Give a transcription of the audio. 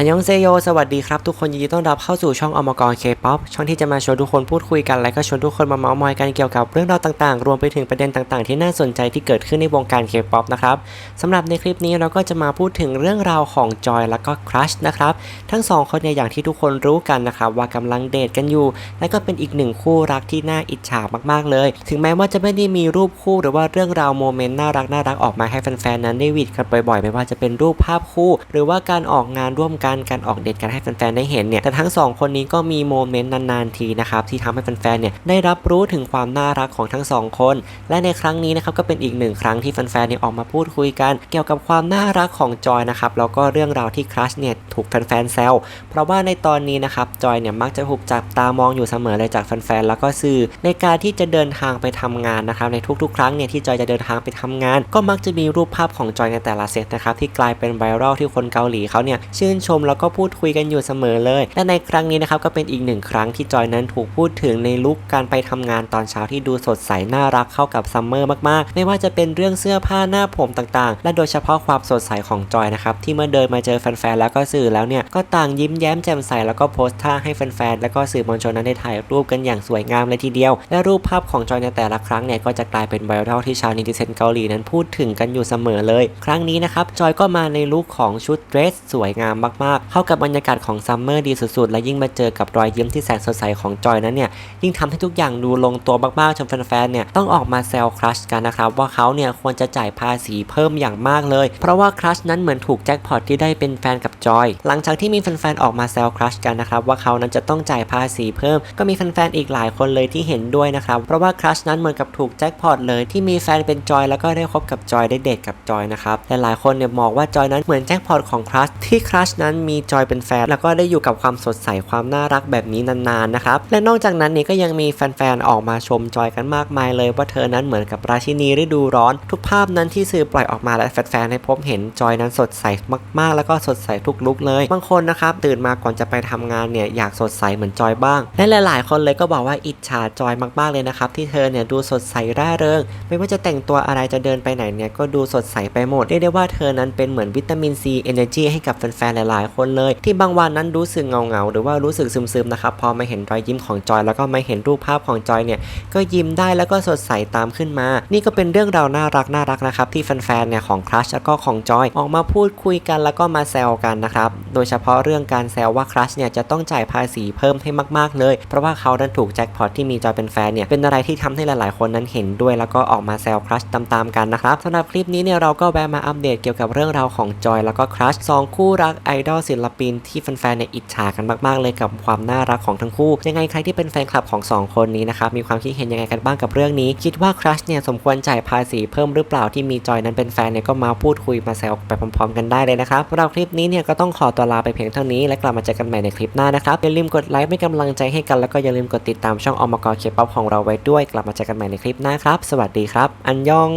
อันยองเซโย สวัสดีครับทุกคนยินดีต้อนรับเข้าสู่ช่องอมกรเคป๊อปช่องที่จะมาชวนทุกคนพูดคุยกันและก็ชวนทุกคนมาเมาท์มอยกันเกี่ยวกับเรื่องราวต่างๆ รวมไปถึงประเด็นต่างๆ ที่น่าสนใจที่เกิดขึ้นในวงการเคป๊อปนะครับสำหรับในคลิปนี้เราก็จะมาพูดถึงเรื่องราวของจอยแล้วก็ครัชนะครับ ทั้งสองคนเนี่ยอย่างที่ทุกคนรู้กันนะครับว่ากำลังเดทกันอยู่ และก็เป็นอีกหนึ่งคู่รักที่น่าอิจฉามากๆเลย ถึงแม้ว่าจะไม่ได้มีรูปคู่หรือว่าเรื่องราวโมเมนต์น่ารักน่ารักออกมาให้แฟนๆนั้นได้วิดกันบ่อยๆ ไม่ว่าจะเป็นรูปภาพคู่ หรือว่าการออกงานร่วมกันการออกเดทกันให้แฟนๆได้เห็นเนี่ยแต่ทั้งสองคนนี้ก็มีโมเมนต์นานๆทีนะครับที่ทำให้แฟนๆเนี่ยได้รับรู้ถึงความน่ารักของทั้งสองคน และในครั้งนี้นะครับก็เป็นอีกหนึ่งครั้งที่แฟนๆเนี่ยออกมาพูดคุยกัน เกี่ยวกับความน่ารักของจอยนะครับแล้วก็เรื่องราวที่ครัชเนี่ยถูกแฟนๆแซวเพราะว่าในตอนนี้นะครับจอยเนี่ยมักจะถูกจับตามองอยู่เสมอเลยจากแฟนๆแล้วก็สื่อ ในการที่จะเดินทางไปทำงานนะครับในทุกๆ ครั้งเนี่ยที่จอยจะเดินทางไปทำงาน ก็มักจะมีรูปภาพของจอยในแต่ละเซตนะครับที่กลายเป็นไวรัลที่คนเกาหลีเขาเนี่ยชื่นชมแล้วก็พูดคุยกันอยู่เสมอเลย และในครั้งนี้นะครับก็เป็นอีกหนึ่งครั้งที่จอยนั้นถูกพูดถึงในลุคการไปทำงานตอนเช้าที่ดูสดใสน่ารักเข้ากับซัมเมอร์มากๆ ไม่ว่าจะเป็นเรื่องเสื้อผ้าหน้าผมต่างๆ และโดยเฉพาะความสดใสของจอยนะครับที่เมื่อเดินมาเจอแฟนๆแล้วก็สื่อแล้วเนี่ยก็ต่างยิ้มแย้มแจ่มใสแล้วก็โพสท่าให้แฟนๆแล้วก็สื่อมวลชนนั้นได้ถ่ายรูปกันอย่างสวยงามเลยทีเดียว และรูปภาพของจอยในแต่ละครั้งเนี่ยก็จะกลายเป็นไวรัลที่ชาวนิติเซนเกาหลีนั้นพูดถึงกันอยู่เสมอเลย ครั้งนี้นะครับจอยก็มาในลุคของชุดเดรสสวยงามมากๆเข้ากับบรรยากาศของซัมเมอร์ดีสุดๆ และยิ่งมาเจอกับรอยยิ้มที่แสนสดใสของจอยนั้นเนี่ย ยิ่งทำให้ทุกอย่างดูลงตัวมากๆจนแฟนๆ เนี่ยต้องออกมาแซวครัชกันนะครับ ว่าเขาเนี่ยควรจะจ่ายภาษีเพิ่มอย่างมากเลย เพราะว่าครัชนั้นเหมือนถูกแจ็คพอตที่ได้เป็นแฟนกับจอย หลังจากที่มีแฟนๆ ออกมาแซวครัชกันนะครับว่าเขานั้นจะต้องจ่ายภาษีเพิ่ม ก็มีแฟนๆ อีกหลายคนเลยที่เห็นด้วยนะครับ เพราะว่าครัชนั้นเหมือนกับถูกแจ็คพอตเลยที่มีแฟนเป็นจอยแล้วก็ได้คบกับจอยได้เดทกับจอยนะครับหลายๆคนเนี่ยมองว่าจอยนั้นเหมือนแจ็คพอตของครัชที่ครัชนั้นมีจอยเป็นแฟนแล้วก็ได้อยู่กับความสดใสความน่ารักแบบนี้นานๆนะครับและนอกจากนั้นเนี่ยก็ยังมีแฟนๆออกมาชมจอยกันมากมายเลยว่าเธอนั้นเหมือนกับราชินีฤดูร้อน ทุกภาพนั้นที่สื่อปล่อยออกมาและแฟนๆให้พบเห็นจอยนั้นสดใสมากๆ แล้วก็สดใสทุกลุกเลย บางคนนะครับตื่นมาก่อนจะไปทำงานเนี่ยอยากสดใสเหมือนจอยบ้าง และหลายๆ คนเลยก็บอกว่าอิจฉาจอยมากๆเลยนะครับที่เธอเนี่ยดูสดใสร่าเริง ไม่ว่าจะแต่งตัวอะไรจะเดินไปไหนเนี่ยก็ดูสดใสไปหมดเรียกได้ว่าเธอนั้นเป็นเหมือนวิตามินซีเอเนอร์จีให้กับแฟนๆหลายๆคนเลย ที่บางวันนั้นรู้สึกเงาๆหรือว่ารู้สึกซึมๆนะครับพอมาเห็นรอยยิ้มของจอย แล้วก็มาเห็นรูปภาพของจอยเนี่ยก็ยิ้มได้แล้วก็สดใสตามขึ้นมา นี่ก็เป็นเรื่องราวน่ารักน่ารักนะครับที่แฟนๆเนี่ยของครัชแล้วก็ของจอยออกมาพูดคุยกันแล้วก็มาแซวกันนะครับโดยเฉพาะเรื่องการแซวว่าครัชเนี่ยจะต้องจ่ายภาษีเพิ่มให้มากๆเลย เพราะว่าเขานั้นถูกแจ็คพอตที่มีจอยเป็นแฟนเนี่ยเป็นอะไรที่ทำให้หลายๆ คนนั้นเห็นด้วย แล้วก็ออกมาแซวครัชตามๆกันนะครับสำหรับคลิปนี้เนี่ยเราก็แวะมาอัปเดตเกี่ยวกับเรื่องราวของจอยแล้วก็ครัชสองคู่รักไอดอลศิลปินที่แฟนๆเนี่ยอิจฉากันมากๆเลยกับความน่ารักของทั้งคู่ ยังไงใครที่เป็นแฟนคลับของสองคนนี้นะครับมีความคิดเห็นยังไงกันบ้างกับเรื่องนี้ คิดว่าครัชเนี่ยสมควรจ่ายภาษีเพิ่มหรือเปล่าที่มีจอยนั้นเป็นแฟนเนี่ยก็มาพูดคุยมาแซวไปพร้อมๆ กันได้เลยนะครับสำหรับคลิปนี้เนี่ยก็ต้องขอตัวลาไปเพียงเท่านี้และกลับมาเจอกันใหม่ในคลิปหน้านะครับอย่าลืมกดไลค์เป็นกำลังใจให้กันแล้วก็อย่าลืมกดติดตามช่องอมกรเคป๊อปของเราไว้ด้วย กลับมาเจอกันใหม่ในคลิปหน้าครับ สวัสดีครับ อันยอง